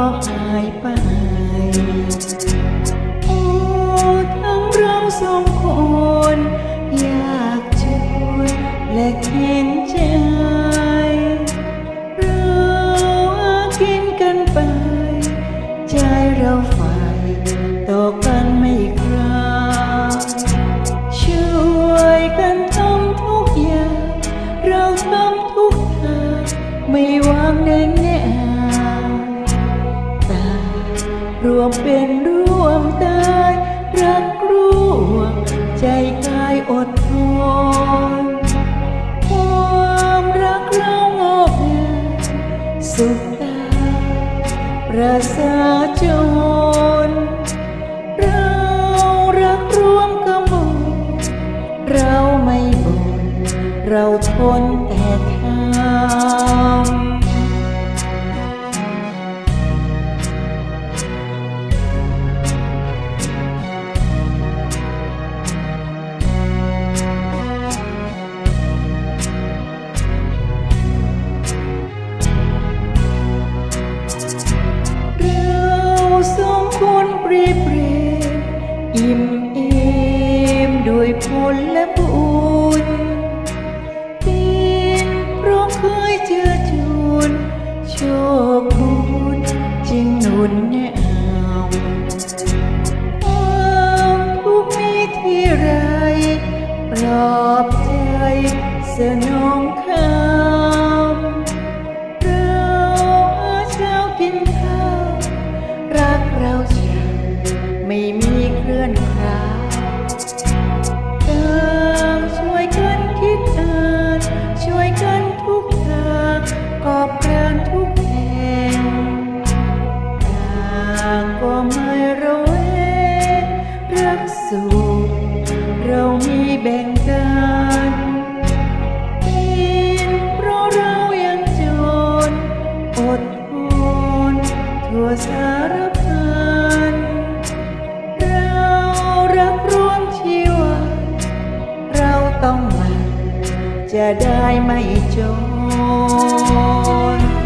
็หายไป โอ้ทั้งเราสองคนอยากช่วยและเห็นใจเราอากินกันไป ใจเราไฟ เป็นร่วมตายรักร่วมใจกายอดทนความรักเรางอกงามสุขตาประสาจนเรารักร่วมกำมลเราไม่บ่นเราทนแต่ สองคนปรีเปรมอิ่มเอมด้วยผลและบุญป็นเพราะเคยเจอจุนโชคบุญจึงหนุนแนวความทุกข์มีที่ไรปลอบใจสนองคำ ก็ไม่ระแวงรักสุขเรามีแบ่งกันเป็นเพราะเรายังจนอดทนทั่วสารพันเรารักร่วมชีวิตเราต้องมันจะได้ไม่จน